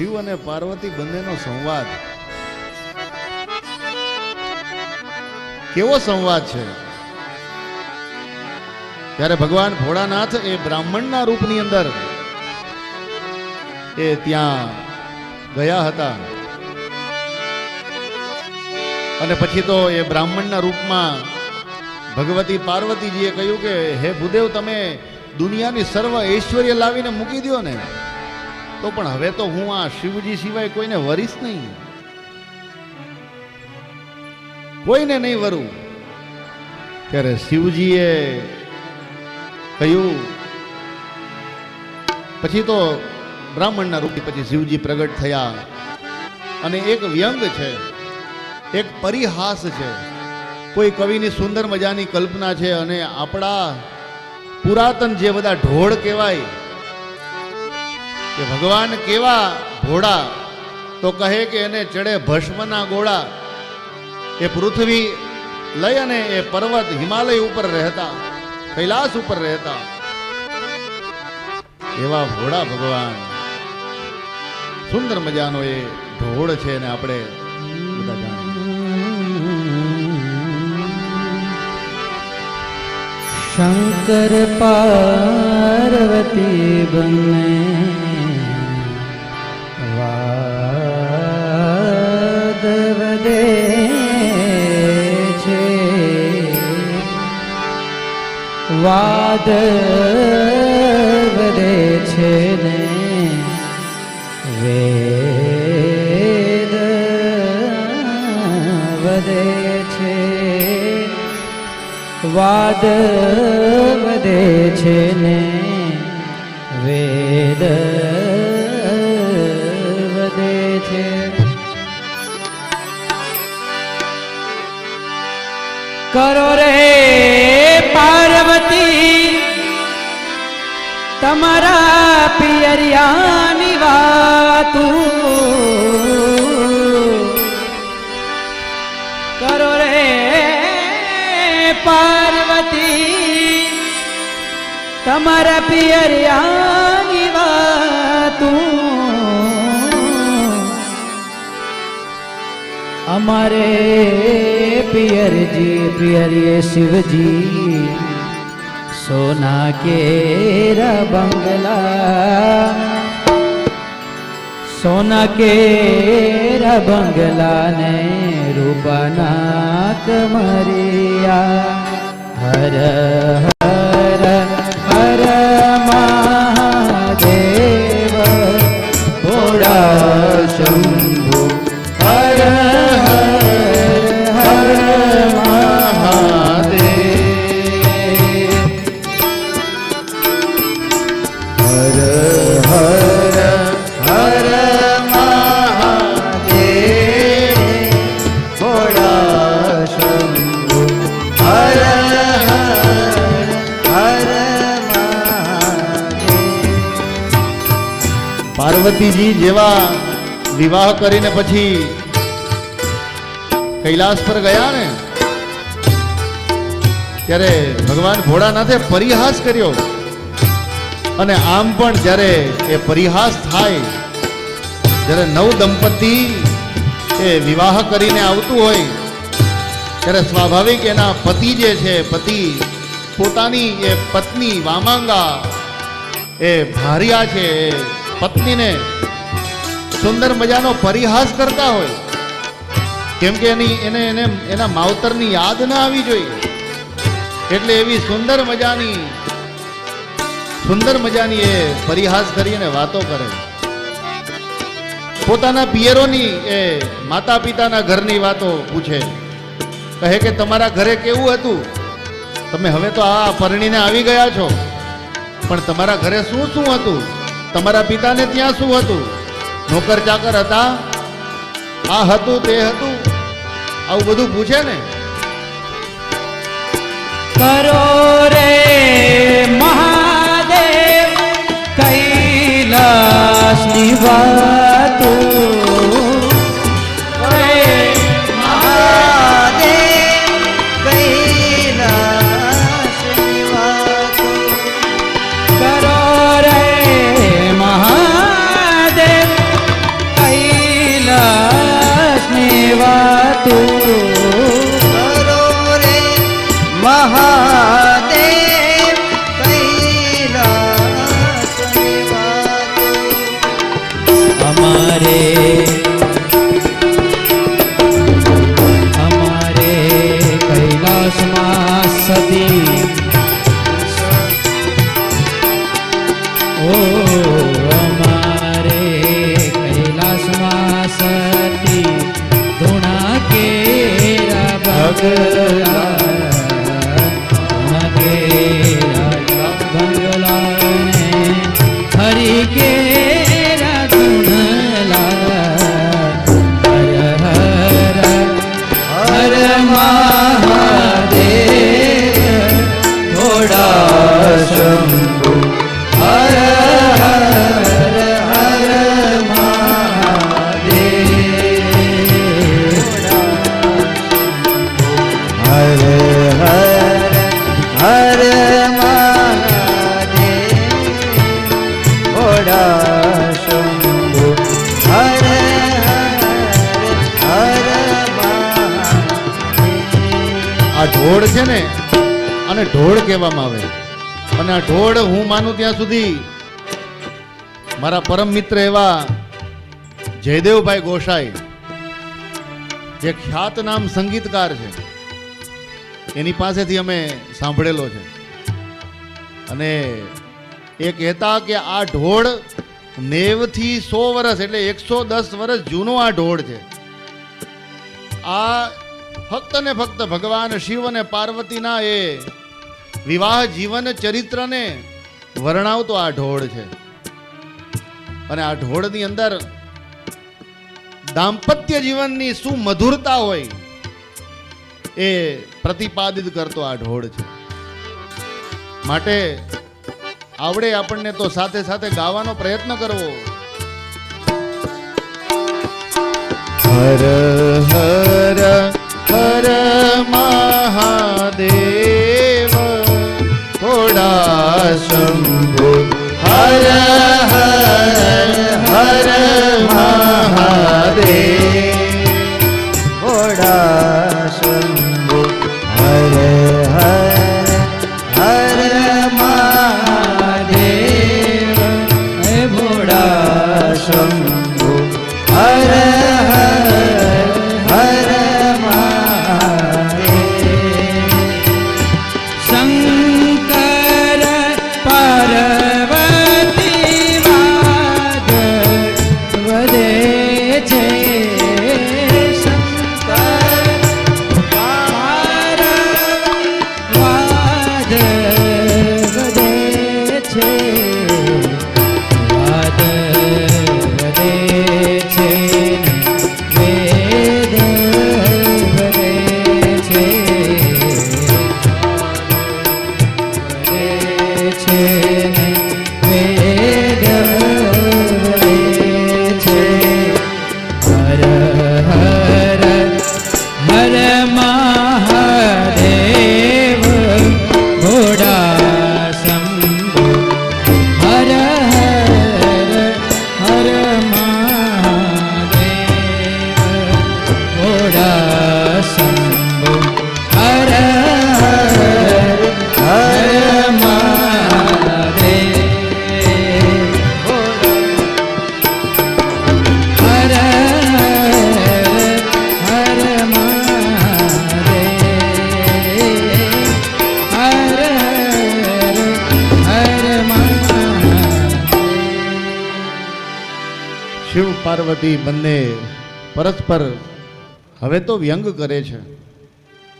શિવ અને પાર્વતી બંનેનો સંવાદ. કેવો સંવાદ છે? ત્યારે ભગવાન ભોળાનાથ એ બ્રાહ્મણના રૂપની અંદર એ ત્યાં ગયા હતા. અને પછી તો એ બ્રાહ્મણના રૂપમાં ભગવતી પાર્વતીજીએ કહ્યું કે, હે ભૂદેવ, તમે દુનિયાની સર્વ ઐશ્વર્ય લાવીને મૂકી દો ને. તો પણ હવે તો હું આ શિવજી સિવાય કોઈને વરીશ નહીં. કોઈને નહીં વરું. ત્યારે શિવજીએ કહ્યું, પછી તો બ્રાહ્મણના રૂપી પછી શિવજી પ્રગટ થયા. અને એક વ્યંગ છે, એક પરિહાસ છે. કોઈ કવિની સુંદર મજાની કલ્પના છે અને આપણા પુરાતન જે બધા ઢોળ કહેવાય કે ભગવાન કેવા ઘોડા તો કહે કે એને ચડે ભસ્મના ગોળા. એ પૃથ્વી લઈ અને એ પર્વત હિમાલય ઉપર રહેતા, કૈલાસ ઉપર રહેતા. એવા ઘોડા ભગવાન. સુંદર મજાનો એ ઢોળ છે ને આપણે બધા જાણીએ. શંકર પાર્વતી બંને વાદ વધે છે ને? વેદ વધે છે. વાદ વધે છે ને? વેદ વધે છે. કરો રે તમારા પિયરિયાની વાતું. કરો રે પાર્વતી તમારા પિયરિયાની વાતું. અમારે પિયરજી પિયરીએ શિવજી સોના કેરા બંગલા સોના કેરા બંગલા ને રૂપાના કમરિયા હર હર પાર્વતીજી જેવા વિવાહ કરીને પછી કૈલાસ પર ગયા ને, ત્યારે ભગવાન ભોળાનાથે પરિહાસ કર્યો. અને આમ પણ જ્યારે એ પરિહાસ થાય, જ્યારે નવ દંપતી એ વિવાહ કરીને આવતું હોય, ત્યારે સ્વાભાવિક એના પતિ જે છે, પતિ પોતાની એ પત્ની વામાંગા એ ભાર્યા છે પત્નીને સુંદર મજાનો પરિહાસ કરતા હોય, કેમ કે એની, એને એને, એના માવતરની યાદ ના આવી જોઈએ. એટલે એવી સુંદર મજાની સુંદર મજાની એ પરિહાસ કરીને વાતો કરે. પોતાના પિયરોની એ માતા પિતાના ઘરની વાતો પૂછે. કહે કે તમારા ઘરે કેવું હતું? તમે હવે તો આ પરણીને આવી ગયા છો. પણ તમારા ઘરે શું શું હતું? તમારા પિતાને ત્યાં શું હતું? નોકર ચાકર હતા? આ હતું, તે હતું? આવું બધું પૂછે ને? કરો રે મહાદેવ કૈલાસની વાતું કેરા છે ને અને ઢોળ કહેવામાં આવે. અને આ ઢોળ હું માનું ત્યાં સુધી મારા પરમ મિત્ર એવા જયદેવભાઈ ગોસાઈ, જે ખ્યાત નામ સંગીતકાર છે, એની પાસેથી અમે સાંભળેલો છે. અને એ કહેતા કે આ ઢોળ નેવથી સો વર્ષ એટલે એકસો દસ વર્ષ જૂનો આ ઢોળ છે. આ ફક્ત ને ફક્ત ભગવાન શિવ અને પાર્વતીના એ વિવાહ જીવન ચરિત્રને વર્ણવતો આ ઢોળ છે. અને આ ઢોળની અંદર દાંપત્ય જીવનની શું મધુરતા હોય એ પ્રતિપાદિત કરતો આ ઢોળ છે. માટે આવડે આપણને તો સાથે સાથે ગાવાનો પ્રયત્ન કરવો. હર પાર્વતી બંને પરસ્પર હવે તો વ્યંગ કરે છે.